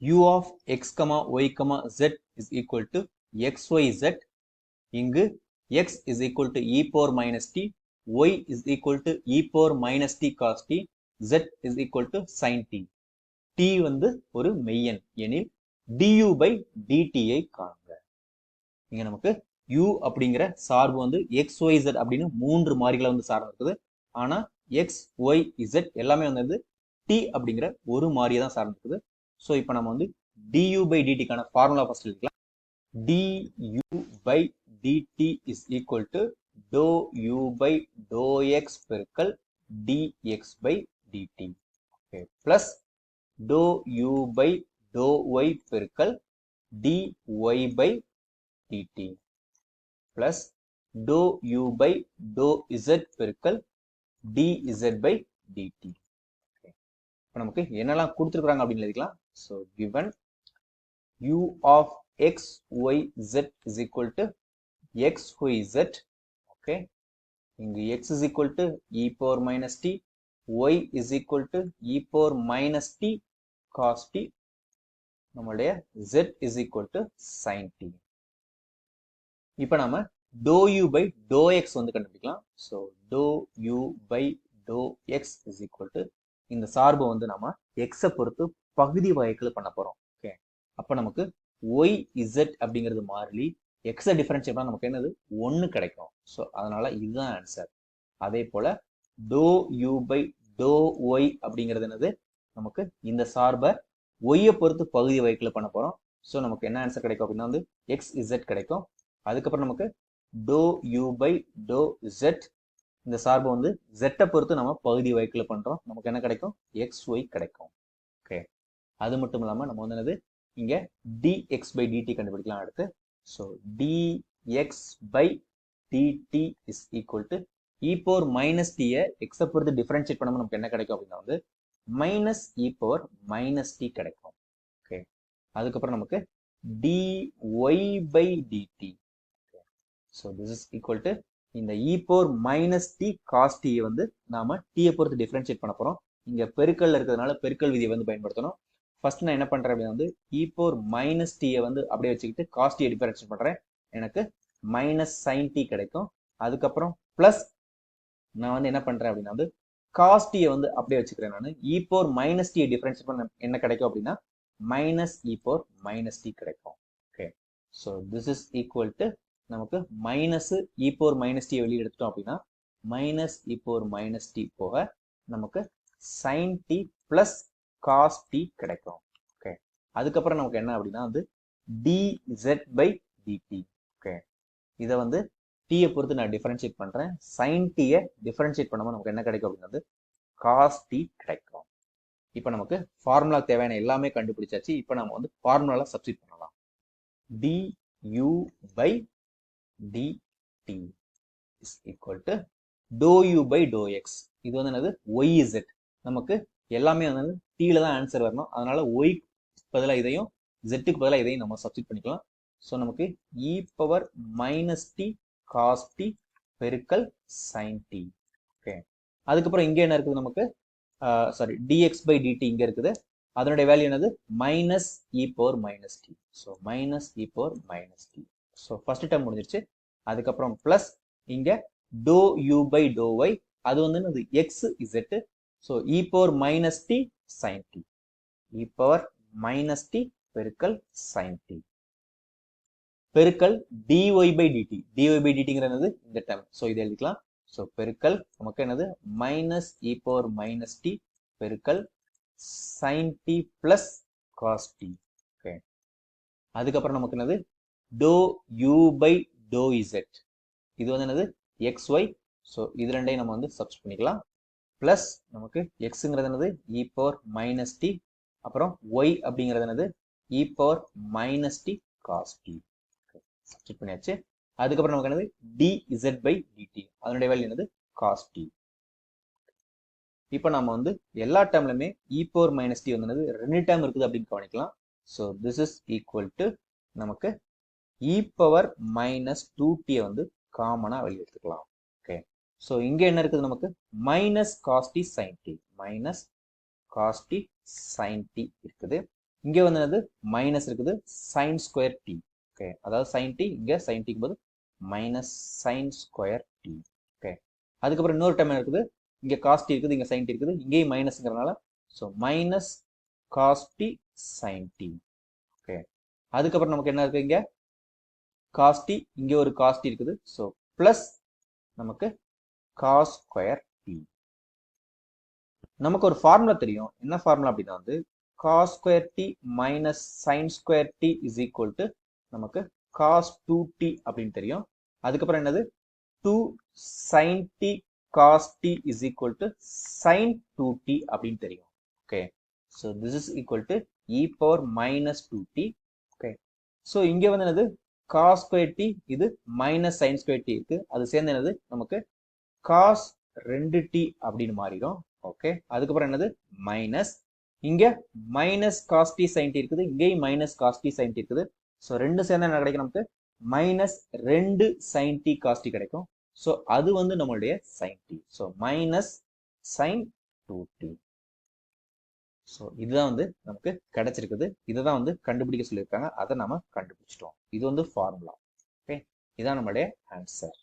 u of x, y, z is equal to xyz. இங்கு x is equal to e power minus t, y is equal to e power minus t cos t, z is equal to sin t. t வந்து ஒரு மெய்யன் எனில் du by dt ஐ காண்க. இங்க நமக்கு u அப்படிங்கிற சார்பு வந்து x, y, z அப்படின்னு மூன்று மாறிகளை வந்து சார்ந்து இருக்குது. ஆனா x, y, z எல்லாமே வந்து t அப்படிங்கிற ஒரு மாறியை தான் சார்ந்து இருக்குது. ஸோ இப்போ நம்ம வந்து டியூ பை டிடிக்கான ஃபார்முலா ஃபர்ஸ்ட் எடுக்கலாம் d u by d t is equal to dou u by dou x பெருக்கல் d x by d t okay plus dou u by dou y பெருக்கல் d by d t plus dou u by dou z பெருக்கல் d z by DD இப்போ நமக்கு என்னெல்லாம் கொடுத்துருக்குறாங்க அப்படின்னு எழுதிக்கலாம். So given u of x y z is equal to x y z okay இங்கு x is equal to e power minus t y is equal to e power minus t cos t நம்மளுடைய z is equal to sin t இப்ப நாம dou u by dou x வந்து கண்டுபிடிக்கலாம் so dou u by dou x is equal to இந்த சார்பை வந்து நம்ம எக்ஸை பொறுத்து பகுதி வகைகள் பண்ண போறோம். ஓகே அப்போ நமக்கு ஒய் இசட் அப்படிங்கிறது மாறிலி எக்ஸை டிஃபரன்ஷியேட் நமக்கு என்னது? ஒன்று கிடைக்கும். ஸோ அதனால இதுதான் ஆன்சர் அதே போல dou u by dou y அப்படிங்கிறது என்னது? நமக்கு இந்த சார்பை ஒய்யை பொறுத்து பகுதி வகைகள் பண்ண போறோம். ஸோ நமக்கு என்ன ஆன்சர் கிடைக்கும் அப்படின்னா வந்து எக்ஸ் இசட் கிடைக்கும். அதுக்கப்புறம் நமக்கு dou u by dou z இந்த சார்பை வந்து ஜெட்டை பொறுத்து நம்ம பகுதி வகைகள் பண்றோம். நமக்கு என்ன கிடைக்கும்? எக்ஸ் ஒய் கிடைக்கும். அது மட்டும் இல்லாமல் நம்ம வந்து என்னது? இங்கே டிஎக்ஸ் பை டிடி கண்டுபிடிக்கலாம் அடுத்து. So DX by DT is equal to e power minus டியை எக்ஸை பொறுத்து டிஃபரன்ஷியேட் பண்ணும்போது நமக்கு என்ன கிடைக்கும் அப்படின்னா வந்து minus e power minus t கிடைக்கும். ஓகே அதுக்கப்புறம் நமக்கு dy by dt. So this is equal to இந்த e minus t cos t வந்து நாம டீயை பொறுத்து டிஃபரன்ஷியேட் பண்ண போகிறோம் இங்கே பெருக்கல்ல இருக்கிறதுனால பெருக்கல் விதியை வந்து பயன்படுத்தணும். ஃபர்ஸ்ட் நான் என்ன பண்றேன் அப்படின்னா வந்து இ போர் மைனஸ் டீயை வந்து அப்படியே வச்சுக்கிட்டு காஸ்ட் டியை டிஃபரன்ஷியேட் பண்றேன். எனக்கு மைனஸ் சைன் டி கிடைக்கும். அதுக்கப்புறம் பிளஸ் நான் வந்து என்ன பண்றேன் அப்படின்னா வந்து காஸ் டியை வந்து அப்படியே வச்சுக்கிறேன் நான். இ போர் மைனஸ் டியை டிஃபரன்ஷியேட் பண்ண என்ன கிடைக்கும் அப்படின்னா minus e power minus t கிடைக்கும். Okay so this is equal to நமக்கு minus e power minus t வெளியே எடுத்துட்டோம் அப்படின்னா minus e power minus t போக நமக்கு sine t plus cos t கிடைக்கும். ஓகே அதுக்கப்புறம் நமக்கு என்ன அப்படின்னா வந்து டிசெட் பை டிடி ஓகே இதை வந்து டீயை பொறுத்து நான் டிஃபரன்ஷியேட் பண்றேன். சைன் டீயை டிஃபரன்ஷியேட் பண்ணும்போது நமக்கு என்ன கிடைக்கும் அப்படின்னா வந்து காஸ் டி கிடைக்கும். இப்போ நமக்கு ஃபார்முலா தேவையான எல்லாமே கண்டுபிடிச்சாச்சு. இப்போ நம்ம வந்து ஃபார்முலாவில் சப்ஸ்டிட் பண்ணலாம். D u by dt is equal to dou u by dou x இது வந்து என்னது? yz நமக்கு எல்லாமே வந்து டீல தான் ஆன்சர் வரணும். அதனால ஒய் பதிலாக இதையும் ஜெட்டுக்கு பதிலாக இதையும் நம்ம சப்ஸ்டிட் பண்ணிக்கலாம். ஸோ நமக்கு e power minus t cos t பெருக்கல் சைன் டி ஓகே அதுக்கப்புறம் இங்கே என்ன இருக்குது நமக்கு? சாரி டிஎக்ஸ் பை டிடி இங்கே இருக்குது. அதனுடைய வேல்யூ என்னது? Minus e power minus t so minus e power minus t so first term முடிஞ்சிருச்சு. அதுக்கப்புறம் ப்ளஸ் இங்கே dou u by dou y அது வந்து என்னது? X z so e power minus t sine t e power minus t பெருக்கல் sine t பெருக்கல் d y by d t d y by டிடிங்கிறது இந்த term so இதை எழுதிக்கலாம். So பெருக்கல் நமக்கு என்னது? Minus e power minus t பெருக்கல் sine t plus cos t okay அதுக்கப்புறம் நமக்கு என்னது? Dou u by dou z இது வந்து என்னது? எக்ஸ் ஒய் ஸோ இது ரெண்டையும் நம்ம வந்து சப்ஸ் பண்ணிக்கலாம். ப்ளஸ் நமக்கு எக்ஸுங்கிறது என்னது e e power minus T அப்புறம் ஒய் அப்படிங்கிறது என்னது e power minus T cos T substitute பண்ணியாச்சு. அதுக்கப்புறம் நமக்கு என்னது? டி இசட் பை டிடி அதனுடைய வேல்யூ என்னது? காஸ் டி இப்போ நம்ம வந்து எல்லா டேர்ம்லையுமே e e power minus T வந்து என்னது ரெண்டு டேர்ம் இருக்குது அப்படின்னு கவனிக்கலாம். So this is equal to நமக்கு இ பவர் மைனஸ் டூ டியை வந்து காமனாக வெளியே எடுத்துக்கலாம். ஸோ இங்கே என்ன இருக்குது நமக்கு? Minus cos T sine T minus cos T sine T இருக்குது. இங்கே வந்து என்னது? மைனஸ் இருக்குது. சைன் ஸ்கொயர் டி ஓகே அதாவது சைன் டி இங்கே சைன் டிக்கும் போது minus sine square T okay அதுக்கப்புறம் இன்னொரு டைம் இருக்குது? இங்கே காஸ்டி இருக்குது இங்கே சைன் டி இருக்குது. இங்கேயும் மைனஸ்ங்கிறனால so minus cos t sine t okay அதுக்கப்புறம் நமக்கு என்ன இருக்குது இங்கே? காஸ்டி இங்கே ஒரு காஸ்டி இருக்குது. ஸோ ப்ளஸ் நமக்கு காஸ் ஸ்கொயர் டி நமக்கு ஒரு ஃபார்முலா தெரியும். என்ன ஃபார்முலா அப்படின்னா வந்து cos square t minus sine square t is equal to நமக்கு காஸ் டூ டி அப்படின்னு தெரியும். அதுக்கப்புறம் என்னது? Two sine t cos t is equal to sine two t அப்படின்னு தெரியும். Okay so this is equal to e power minus two t okay so இங்கே வந்து என்னது? காஸ் ஸ்கொயர் டி இது மைனஸ் சைன் ஸ்கொயர் டி இருக்கு. அது சேர்ந்து என்னது? நமக்கு காஸ் ரெண்டு டி அப்படின்னு மாறிடும். ஓகே அதுக்கப்புறம் என்னது? மைனஸ் இங்க மைனஸ் காஸ்டி சைன் டி இருக்குது. இங்கேயும் minus cos t sine t இருக்குது. ஸோ ரெண்டு சேர்ந்தா என்ன கிடைக்கும் நமக்கு? மைனஸ் ரெண்டு சைன் டி காஸ்டி கிடைக்கும். ஸோ அது வந்து நம்மளுடைய sine t so minus sine two t so இதுதான் வந்து நமக்கு கிடைச்சிருக்குது. இதை தான் வந்து கண்டுபிடிக்க சொல்லியிருக்காங்க. அதை நம்ம கண்டுபிடிச்சிட்டோம். இது வந்து ஃபார்முலா ஓகே இதுதான் நம்மளுடைய ஆன்சர்